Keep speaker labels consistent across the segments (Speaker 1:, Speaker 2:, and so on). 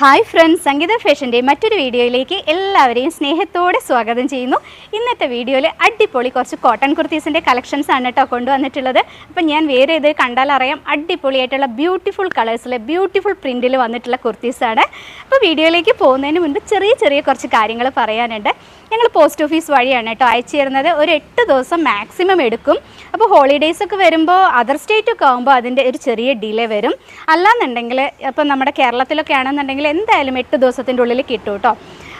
Speaker 1: Hi friends സംഗീത ഫാഷന്റെ മറ്റൊരു വീഡിയോയിലേക്ക് എല്ലാവരെയും സ്നേഹത്തോടെ സ്വാഗതം ചെയ്യുന്നു. ഇന്നത്തെ വീഡിയോയിൽ അടിപൊളി കുറച്ച് കോട്ടൺ കുർത്തീസിന്റെ കളക്ഷൻസ് ആണ് കേട്ടോ കൊണ്ടുവന്നിട്ടുള്ളത്. അപ്പം ഞാൻ വേറെ ഇത് കണ്ടാൽ അറിയാം അടിപൊളിയായിട്ടുള്ള ബ്യൂട്ടിഫുൾ കളേഴ്സിലെ ബ്യൂട്ടിഫുൾ പ്രിന്റിൽ വന്നിട്ടുള്ള കുർത്തീസാണ് അപ്പോൾ വീഡിയോയിലേക്ക് പോകുന്നതിന് മുൻപ് ചെറിയ ചെറിയ കുറച്ച് കാര്യങ്ങൾ പറയാനുണ്ട്. ഞങ്ങൾ പോസ്റ്റ് ഓഫീസ് വഴിയാണ് കേട്ടോ അയച്ചു തരുന്നത്. ഒരു എട്ട് ദിവസം മാക്സിമം എടുക്കും. അപ്പോൾ ഹോളിഡേയ്സ് ഒക്കെ വരുമ്പോൾ അതർ സ്റ്റേറ്റ് ഒക്കെ ആകുമ്പോൾ അതിന്റെ ഒരു ചെറിയ ഡിലേ വരും. അല്ലാന്നുണ്ടെങ്കിൽ ഇപ്പം നമ്മുടെ കേരളത്തിലൊക്കെ ആണെന്നുണ്ടെങ്കിൽ എന്തായാലും എട്ട് ദിവസത്തിന്റെ ഉള്ളിൽ കിട്ടും കേട്ടോ.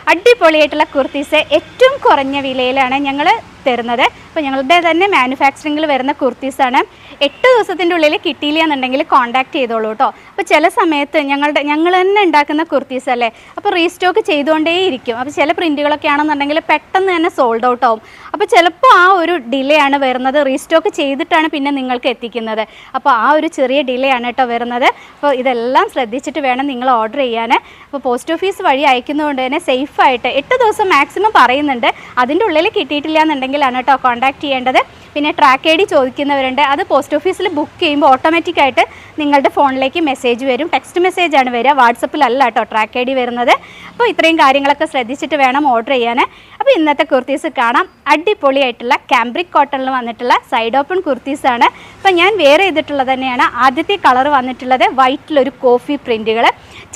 Speaker 1: അടിപൊളിയായിട്ടുള്ള കുർത്തീസ് ഏറ്റവും കുറഞ്ഞ വിലയിലാണ് ഞങ്ങൾ തരുന്നത്. അപ്പോൾ ഞങ്ങളുടെ തന്നെ മാനുഫാക്ചറിങ്ങിൽ വരുന്ന കുർത്തീസാണ് എട്ട് ദിവസത്തിന്റെ ഉള്ളിൽ കിട്ടിയില്ല എന്നുണ്ടെങ്കിൽ കോൺടാക്ട് ചെയ്തോളൂ കേട്ടോ അപ്പോൾ ചില സമയത്ത് ഞങ്ങളുടെ ഞങ്ങൾ തന്നെ ഉണ്ടാക്കുന്ന കുർത്തീസ് അല്ലേ? അപ്പോൾ റീസ്റ്റോക്ക് ചെയ്തുകൊണ്ടേയിരിക്കും. അപ്പോൾ ചില പ്രിന്റുകളൊക്കെ ആണെന്നുണ്ടെങ്കിൽ പെട്ടെന്ന് തന്നെ സോൾഡ് ഔട്ട് ആവും. അപ്പോൾ ചിലപ്പോൾ ആ ഒരു ഡിലേ ആണ് വരുന്നത്. റീസ്റ്റോക്ക് ചെയ്തിട്ടാണ് പിന്നെ നിങ്ങൾക്ക് എത്തിക്കുന്നത്. അപ്പോൾ ആ ഒരു ചെറിയ ഡിലേ ആണ് കേട്ടോ വരുന്നത്. അപ്പോൾ ഇതെല്ലാം ശ്രദ്ധിച്ചിട്ട് വേണം നിങ്ങൾ ഓർഡർ ചെയ്യാൻ അപ്പോൾ പോസ്റ്റ് ഓഫീസ് വഴി അയക്കുന്നതുകൊണ്ട് തന്നെ സേഫായിട്ട് എട്ട് ദിവസം മാക്സിമം പറയുന്നുണ്ട്. അതിന്റെ ഉള്ളിൽ കിട്ടിയിട്ടില്ല എന്നുണ്ടെങ്കിലാണ് കേട്ടോ കോൺടാക്ട് ചെയ്യേണ്ടത്. പിന്നെ ട്രാക്ക് ഐ ഡി ചോദിക്കുന്നവരുണ്ട്. അത് പോസ്റ്റ് ഓഫീസിൽ ബുക്ക് ചെയ്യുമ്പോൾ ഓട്ടോമാറ്റിക്കായിട്ട് നിങ്ങളുടെ ഫോണിലേക്ക് മെസ്സേജ് വരും. ടെക്സ്റ്റ് മെസ്സേജ് ആണ് വരിക. വാട്സപ്പിലല്ല കേട്ടോ ട്രാക്ക് ഐ ഡി വരുന്നത്. അപ്പോൾ ഇത്രയും കാര്യങ്ങളൊക്കെ ശ്രദ്ധിച്ചിട്ട് വേണം ഓർഡർ ചെയ്യാൻ. അപ്പോൾ ഇന്നത്തെ കുർത്തീസ് കാണാം. അടിപൊളിയായിട്ടുള്ള ക്യാമ്പ്രിക് കോട്ടണിൽ വന്നിട്ടുള്ള സൈഡ് ഓപ്പൺ കുർത്തീസാണ് അപ്പോൾ ഞാൻ വേറെ ചെയ്തിട്ടുള്ളത് തന്നെയാണ്. ആദ്യത്തെ കളർ വന്നിട്ടുള്ളത് വൈറ്റിലൊരു കോഫി പ്രിന്റുകൾ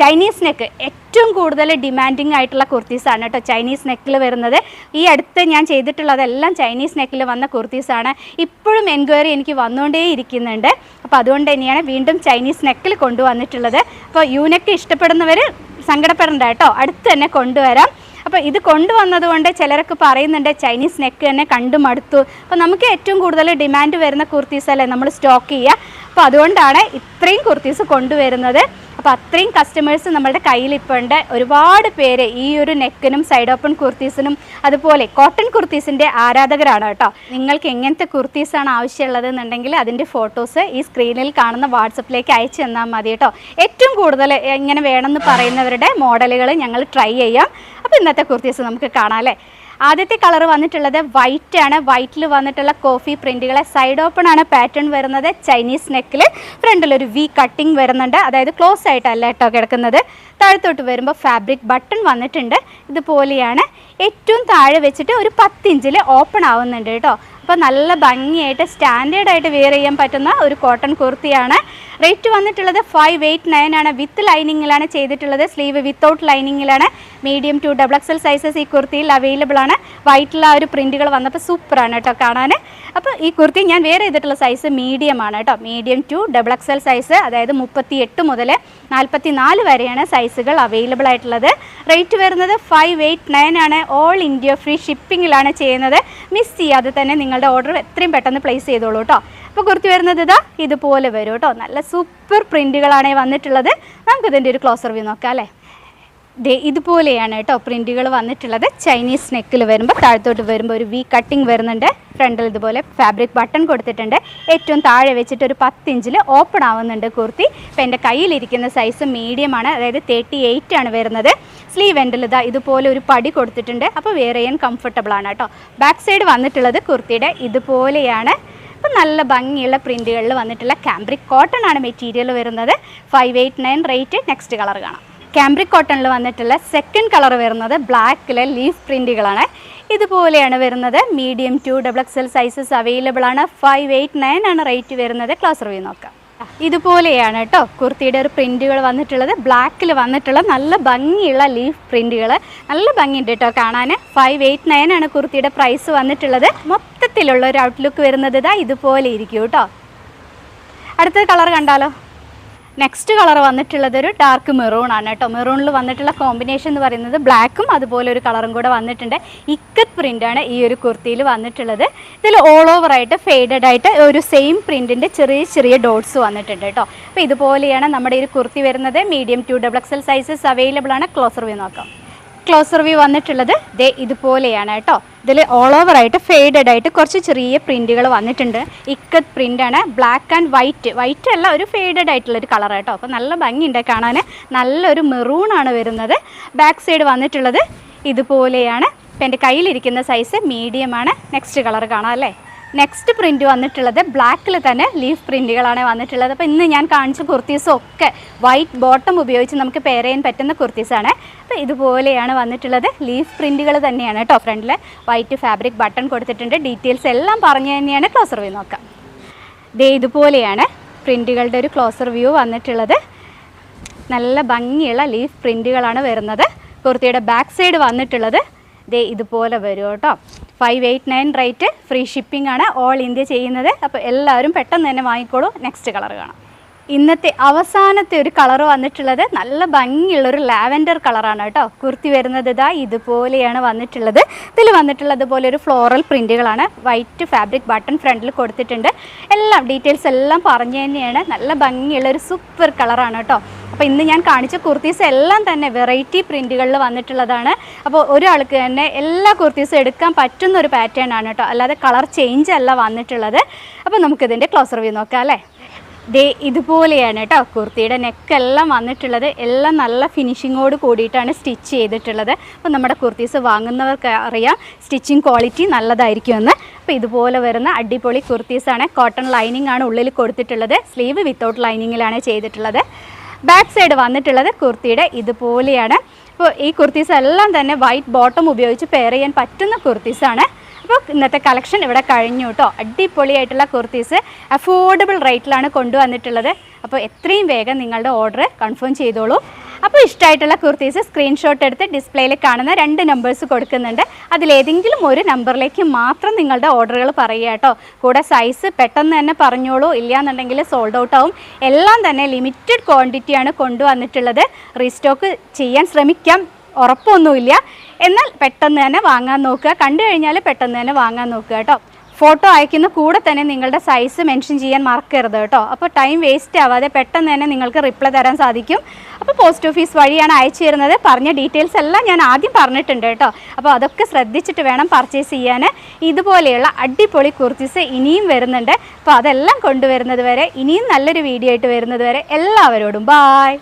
Speaker 1: ചൈനീസ് നെക്ക് ഏറ്റവും കൂടുതൽ ഡിമാൻഡിങ് ആയിട്ടുള്ള കുർത്തീസാണ് കേട്ടോ ചൈനീസ് നെക്കിൽ വരുന്നത്. ഈ അടുത്ത് ഞാൻ ചെയ്തിട്ടുള്ളതെല്ലാം ചൈനീസ് നെക്കിൽ വന്ന കുർത്തീസാണ് ഇപ്പോഴും എൻക്വയറി എനിക്ക് വന്നുകൊണ്ടേ ഇരിക്കുന്നുണ്ട്. അപ്പോൾ അതുകൊണ്ട് തന്നെയാണ് വീണ്ടും ചൈനീസ് നെക്കിൽ കൊണ്ടുവന്നിട്ടുള്ളത്. അപ്പോൾ യൂനെക്ക് ഇഷ്ടപ്പെടുന്നവർ സങ്കടപ്പെടേണ്ട കേട്ടോ. അടുത്ത് തന്നെ കൊണ്ടുവരാം. അപ്പോൾ ഇത് കൊണ്ടുവന്നതുകൊണ്ട് ചിലരൊക്കെ പറയുന്നുണ്ട് ചൈനീസ് നെക്ക് തന്നെ കണ്ടു മടുത്തു അപ്പോൾ നമുക്ക് ഏറ്റവും കൂടുതൽ ഡിമാൻഡ് വരുന്ന കുർത്തീസ് അല്ലേ നമ്മൾ സ്റ്റോക്ക് ചെയ്യുക. അപ്പോൾ അതുകൊണ്ടാണ് ഇത്രയും കുർത്തീസ് കൊണ്ടുവരുന്നത്. അപ്പോൾ അത്രയും കസ്റ്റമേഴ്സ് നമ്മുടെ കയ്യിൽ ഇപ്പോൾ ഉണ്ട് ഒരുപാട് പേര് ഈ ഒരു നെക്കിനും സൈഡ് ഓപ്പൺ കുർത്തീസിനും അതുപോലെ കോട്ടൺ കുർത്തീസിന്റെ ആരാധകരാണ് കേട്ടോ. നിങ്ങൾക്ക് എങ്ങനത്തെ കുർത്തീസാണ് ആവശ്യമുള്ളതെന്നുണ്ടെങ്കിൽ അതിന്റെ ഫോട്ടോസ് ഈ സ്ക്രീനിൽ കാണുന്ന വാട്സപ്പിലേക്ക് അയച്ചു തന്നാൽ മതി കേട്ടോ. ഏറ്റവും കൂടുതൽ എങ്ങനെ വേണമെന്ന് പറയുന്നവരുടെ മോഡലുകൾ ഞങ്ങൾ ട്രൈ ചെയ്യാം. അപ്പോൾ ഇന്നത്തെ കുർത്തീസ് നമുക്ക് കാണാം അല്ലേ? ആദ്യത്തെ കളർ വന്നിട്ടുള്ളത് വൈറ്റ് ആണ്. വൈറ്റിൽ വന്നിട്ടുള്ള കോഫി പ്രിന്റുകളെ സൈഡ് ഓപ്പൺ ആണ് പാറ്റേൺ വരുന്നത്. ചൈനീസ് നെക്കിൽ ഫ്രണ്ടിൽ ഒരു വി കട്ടിങ് വരുന്നുണ്ട്. അതായത് ക്ലോസ് ആയിട്ടല്ല കേട്ടോ കിടക്കുന്നത്. താഴത്തോട്ട് വരുമ്പോൾ ഫാബ്രിക് ബട്ടൺ വന്നിട്ടുണ്ട്. ഇതുപോലെയാണ് ഏറ്റവും താഴെ വെച്ചിട്ട് ഒരു പത്തിഞ്ചിൽ ഓപ്പൺ ആവുന്നുണ്ട് കേട്ടോ. അപ്പോൾ നല്ല ഭംഗിയായിട്ട് സ്റ്റാൻഡേർഡായിട്ട് വെയർ ചെയ്യാൻ പറ്റുന്ന ഒരു കോട്ടൺ കുർത്തിയാണ്. റേറ്റ് വന്നിട്ടുള്ളത് ഫൈവ് എയ്റ്റ് നയൻ ആണ്. വിത്ത് ലൈനിങ്ങിലാണ് ചെയ്തിട്ടുള്ളത്. Sleeve without ലൈനിങ്ങിലാണ് medium to double XL sizes ഈ കുർത്തിയിൽ അവൈലബിൾ ആണ്. വൈറ്റിൽ ആ ഒരു പ്രിന്റുകൾ വന്നപ്പോൾ സൂപ്പറാണ് കേട്ടോ കാണാൻ അപ്പോൾ ഈ കുർത്തി ഞാൻ വേറെ ചെയ്തിട്ടുള്ള സൈസ് മീഡിയം ആണ് കേട്ടോ. Medium to double XL size അതായത് മുപ്പത്തി എട്ട് മുതൽ നാൽപ്പത്തി നാല് വരെയാണ് സൈസുകൾ അവൈലബിൾ ആയിട്ടുള്ളത്. റേറ്റ് വരുന്നത് ഫൈവ് എയ്റ്റ് നയൻ ആണ്. ഓൾ ഇന്ത്യ ഫ്രീ ഷിപ്പിങ്ങിലാണ് ചെയ്യുന്നത്. മിസ് ചെയ്യാതെ തന്നെ നിങ്ങളുടെ ഓർഡർ എത്രയും പെട്ടെന്ന് പ്ലേസ് ചെയ്തോളൂ കേട്ടോ അപ്പോൾ കുർത്തി വരുന്നത് ഇതാ ഇതുപോലെ വരും കേട്ടോ നല്ല സൂപ്പർ പ്രിന്റുകളാണ് വന്നിട്ടുള്ളത്. നമുക്കിതിന്റെ ഒരു ക്ലോസർ വ്യൂ നോക്കാം അല്ലേ? ദേ ഇതുപോലെയാണ് കേട്ടോ പ്രിന്റുകൾ വന്നിട്ടുള്ളത്. ചൈനീസ് നെക്കിൽ വരുമ്പോൾ താഴത്തോട്ട് വരുമ്പോൾ ഒരു വി കട്ടിങ് വരുന്നുണ്ട്. ഫ്രണ്ടിൽ ഇതുപോലെ ഫാബ്രിക് ബട്ടൺ കൊടുത്തിട്ടുണ്ട്. ഏറ്റവും താഴെ വെച്ചിട്ട് ഒരു പത്ത് ഇഞ്ചിൽ ഓപ്പൺ ആവുന്നുണ്ട് കുർത്തി. ഇപ്പോൾ എന്റെ കയ്യിലിരിക്കുന്ന സൈസ് മീഡിയമാണ് അതായത് തേർട്ടി ആണ് വരുന്നത്. സ്ലീവ് എൻഡിൽ ഇതാ ഇതുപോലെ ഒരു പടി കൊടുത്തിട്ടുണ്ട്. അപ്പോൾ വേറെയും കംഫർട്ടബിൾ ആണ് കേട്ടോ. ബാക്ക് സൈഡ് വന്നിട്ടുള്ളത് കുർത്തിയുടെ ഇതുപോലെയാണ്. അപ്പം നല്ല ഭംഗിയുള്ള പ്രിന്റുകളിൽ വന്നിട്ടുള്ള ക്യാമ്പ്രിക് കോട്ടൺ ആണ് മെറ്റീരിയൽ വരുന്നത്. Five eight nine rate next colour കാണാം. ക്യാമ്പ്രിക് കോട്ടണിൽ വന്നിട്ടുള്ള സെക്കൻഡ് കളർ വരുന്നത് ബ്ലാക്കിലെ ലീഫ് പ്രിന്റുകളാണ് ഇതുപോലെയാണ് വരുന്നത്. Medium to double XL sizes available ആണ്. ഫൈവ് എയ്റ്റ് നയൻ ആണ് റേറ്റ് വരുന്നത്. ക്ലാസ് റിവ്യൂ നോക്കാം. ഇതുപോലെയാണ് കേട്ടോ കുർത്തിയുടെ ഒരു പ്രിന്റുകൾ വന്നിട്ടുള്ളത്. ബ്ലാക്കിൽ വന്നിട്ടുള്ള നല്ല ഭംഗിയുള്ള ലീഫ് പ്രിന്റുകൾ നല്ല ഭംഗിയുണ്ട് കേട്ടോ കാണാൻ ഫൈവ് എയ്റ്റ് നയൻ ആണ് കുർത്തിയുടെ പ്രൈസ് വന്നിട്ടുള്ളത്. മൊത്തത്തിലുള്ള ഒരു ഔട്ട്ലുക്ക് വരുന്നത് ഇതാ ഇതുപോലെ ഇരിക്കും കേട്ടോ. അടുത്ത കളർ കണ്ടാലോ? നെക്സ്റ്റ് കളർ വന്നിട്ടുള്ളത് ഒരു ഡാർക്ക് മെറൂൺ ആണ് കേട്ടോ. മെറൂണിൽ വന്നിട്ടുള്ള കോമ്പിനേഷൻ എന്ന് പറയുന്നത് ബ്ലാക്കും അതുപോലെ ഒരു കളറും കൂടെ വന്നിട്ടുണ്ട്. ഇക്കത്ത് ആണ് ഈ ഒരു കുർത്തിയിൽ വന്നിട്ടുള്ളത്. ഇതിൽ ഓൾ ഓവർ ആയിട്ട് ഫെയ്ഡഡ് ആയിട്ട് ഒരു സെയിം പ്രിന്റിന്റെ ചെറിയ ചെറിയ ഡോട്ട്സ് വന്നിട്ടുണ്ട് കേട്ടോ. അപ്പോൾ ഇതുപോലെയാണ് നമ്മുടെ ഈ കുർത്തി വരുന്നത്. Medium to double XL sizes available ആണ്. ക്ലോസർ വ്യൂ നോക്കാം. ക്ലോസർ വ്യൂ വന്നിട്ടുള്ളത്. ദേ ഇതുപോലെയാണ് കേട്ടോ. ഇതിൽ ഓൾ ഓവർ ആയിട്ട് ഫെയ്ഡഡ് ആയിട്ട് കുറച്ച് ചെറിയ പ്രിന്റുകൾ വന്നിട്ടുണ്ട്. ഇക്കത്ത് പ്രിന്റാണ് ബ്ലാക്ക് ആൻഡ് വൈറ്റ് വൈറ്റ് അല്ല ഒരു ഫെയ്ഡഡ് ആയിട്ടുള്ള ഒരു കളർ കേട്ടോ അപ്പോൾ നല്ല ഭംഗിയുണ്ട് കാണാൻ നല്ലൊരു മെറൂൺ ആണ് വരുന്നത്. ബാക്ക് സൈഡ് വന്നിട്ടുള്ളത് ഇതുപോലെയാണ്. ഇപ്പം എന്റെ കയ്യിലിരിക്കുന്ന സൈസ് മീഡിയമാണ് നെക്സ്റ്റ് കളർ കാണാം അല്ലേ? നെക്സ്റ്റ് പ്രിന്റ് വന്നിട്ടുള്ളത് ബ്ലാക്കിൽ തന്നെ ലീഫ് പ്രിന്റുകളാണ് വന്നിട്ടുള്ളത്. അപ്പോൾ ഇന്ന് ഞാൻ കാണിച്ച കുർത്തീസും ഒക്കെ വൈറ്റ് ബോട്ടം ഉപയോഗിച്ച് നമുക്ക് പെയർ ചെയ്യാൻ പറ്റുന്ന കുർത്തീസാണ് അപ്പോൾ ഇതുപോലെയാണ് വന്നിട്ടുള്ളത്. ലീഫ് പ്രിന്റുകൾ തന്നെയാണ് കേട്ടോ ഫ്രണ്ടിൽ വൈറ്റ് ഫാബ്രിക് ബട്ടൺ കൊടുത്തിട്ടുണ്ട്. ഡീറ്റെയിൽസ് എല്ലാം പറഞ്ഞു തന്നെയാണ്. ക്ലോസർ വ്യൂ നോക്കാം. ദേ ഇതുപോലെയാണ് പ്രിന്റുകളുടെ ഒരു ക്ലോസർ വ്യൂ വന്നിട്ടുള്ളത്. നല്ല ഭംഗിയുള്ള ലീഫ് പ്രിന്റുകളാണ് വരുന്നത്. കുർത്തിയുടെ ബാക്ക് സൈഡ് വന്നിട്ടുള്ളത്. ദേ ഇതുപോലെ വരും കേട്ടോ. Five eight nine rate free shipping ആണ് ഓൾ ഇന്ത്യ ചെയ്യുന്നത്. അപ്പോൾ എല്ലാവരും പെട്ടെന്ന് തന്നെ വാങ്ങിക്കോളൂ. നെക്സ്റ്റ് കളർ കാണാം. ഇന്നത്തെ അവസാനത്തെ ഒരു കളർ വന്നിട്ടുള്ളത് നല്ല ഭംഗിയുള്ളൊരു ലാവൻഡർ കളറാണ് കേട്ടോ. കുർത്തി വരുന്നത് ഇതാ ഇതുപോലെയാണ് വന്നിട്ടുള്ളത്. ഇതിൽ വന്നിട്ടുള്ളത് പോലെ ഒരു ഫ്ലോറൽ പ്രിന്റുകളാണ് വൈറ്റ് ഫാബ്രിക് ബട്ടൺ ഫ്രണ്ടിൽ കൊടുത്തിട്ടുണ്ട്. എല്ലാം ഡീറ്റെയിൽസ് എല്ലാം പറഞ്ഞു തന്നെയാണ്. നല്ല ഭംഗിയുള്ള ഒരു സൂപ്പർ കളറാണ് കേട്ടോ. അപ്പോൾ ഇന്ന് ഞാൻ കാണിച്ച കുർത്തീസ് എല്ലാം തന്നെ വെറൈറ്റി പ്രിന്റുകളിൽ വന്നിട്ടുള്ളതാണ്. അപ്പോൾ ഒരാൾക്ക് തന്നെ എല്ലാ കുർത്തീസും എടുക്കാൻ പറ്റുന്ന ഒരു പാറ്റേൺ ആണ് കേട്ടോ. അല്ലാതെ കളർ ചേഞ്ച് അല്ല വന്നിട്ടുള്ളത്. അപ്പോൾ നമുക്കിതിന്റെ ക്ലോസർ വ്യൂ നോക്കാം അല്ലേ? ദേ ഇതുപോലെയാണ് കേട്ടോ കുർത്തിയുടെ നെക്കെല്ലാം വന്നിട്ടുള്ളത്. എല്ലാം നല്ല ഫിനിഷിങ്ങോട് കൂടിയിട്ടാണ് സ്റ്റിച്ച് ചെയ്തിട്ടുള്ളത്. അപ്പോൾ നമ്മുടെ കുർത്തീസ് വാങ്ങുന്നവർക്ക് അറിയാം സ്റ്റിച്ചിങ് ക്വാളിറ്റി നല്ലതായിരിക്കുമെന്ന്. അപ്പോൾ ഇതുപോലെ വരുന്ന അടിപൊളി കുർത്തീസാണ്. കോട്ടൺ ലൈനിങ് ആണ് ഉള്ളിൽ കൊടുത്തിട്ടുള്ളത്. സ്ലീവ് വിത്തൗട്ട് ലൈനിങ്ങിലാണ് ചെയ്തിട്ടുള്ളത്. ബാക്ക് സൈഡ് വന്നിട്ടുള്ളത് കുർത്തിയുടെ ഇതുപോലെയാണ്. അപ്പോൾ ഈ കുർത്തീസ് എല്ലാം തന്നെ വൈറ്റ് ബോട്ടം ഉപയോഗിച്ച് പെയർ ചെയ്യാൻ പറ്റുന്ന കുർത്തീസാണ് അപ്പോൾ ഇന്നത്തെ കളക്ഷൻ ഇവിടെ കഴിഞ്ഞു കേട്ടോ. അടിപൊളിയായിട്ടുള്ള കുർത്തീസ് അഫോർഡബിൾ റേറ്റിലാണ് കൊണ്ടുവന്നിട്ടുള്ളത്. അപ്പോൾ എത്രയും വേഗം നിങ്ങളുടെ ഓർഡർ കൺഫേം ചെയ്തോളൂ. അപ്പോൾ ഇഷ്ടമായിട്ടുള്ള കുർത്തീസ് സ്ക്രീൻഷോട്ട് എടുത്ത് ഡിസ്പ്ലേയിൽ കാണുന്ന രണ്ട് നമ്പേഴ്സ് കൊടുക്കുന്നുണ്ട്. അതിലേതെങ്കിലും ഒരു നമ്പറിലേക്ക് മാത്രം നിങ്ങളുടെ ഓർഡറുകൾ പറയുക കേട്ടോ. കൂടെ സൈസ് പെട്ടെന്ന് തന്നെ പറഞ്ഞോളൂ. ഇല്ലയെന്നുണ്ടെങ്കിൽ സോൾഡ് ഔട്ട് ആവും. എല്ലാം തന്നെ ലിമിറ്റഡ് ക്വാണ്ടിറ്റിയാണ് കൊണ്ടുവന്നിട്ടുള്ളത്. റീസ്റ്റോക്ക് ചെയ്യാൻ ശ്രമിക്കാം. ഉറപ്പൊന്നുമില്ല. എന്നാൽ പെട്ടെന്ന് തന്നെ വാങ്ങാൻ നോക്കുക. കണ്ടു കഴിഞ്ഞാൽ പെട്ടെന്ന് തന്നെ വാങ്ങാൻ നോക്കുക കേട്ടോ. ഫോട്ടോ അയക്കുന്ന കൂടെ തന്നെ നിങ്ങളുടെ സൈസ് മെൻഷൻ ചെയ്യാൻ മറക്കരുത് കേട്ടോ. അപ്പോൾ ടൈം വേസ്റ്റ് ആവാതെ പെട്ടെന്ന് തന്നെ നിങ്ങൾക്ക് റിപ്ലൈ തരാൻ സാധിക്കും. അപ്പോൾ പോസ്റ്റ് ഓഫീസ് വഴിയാണ് അയച്ചു തരുന്നത്. പറഞ്ഞ ഡീറ്റെയിൽസ് എല്ലാം ഞാൻ ആദ്യം പറഞ്ഞിട്ടുണ്ട് കേട്ടോ. അപ്പോൾ അതൊക്കെ ശ്രദ്ധിച്ചിട്ട് വേണം പർച്ചേസ് ചെയ്യാൻ. ഇതുപോലെയുള്ള അടിപൊളി കുർത്തീസ് ഇനിയും വരുന്നുണ്ട്. അപ്പോൾ അതെല്ലാം കൊണ്ടുവരുന്നത് വരെ ഇനിയും നല്ലൊരു വീഡിയോ ആയിട്ട് വരുന്നത് വരെ എല്ലാവരോടും ബായ്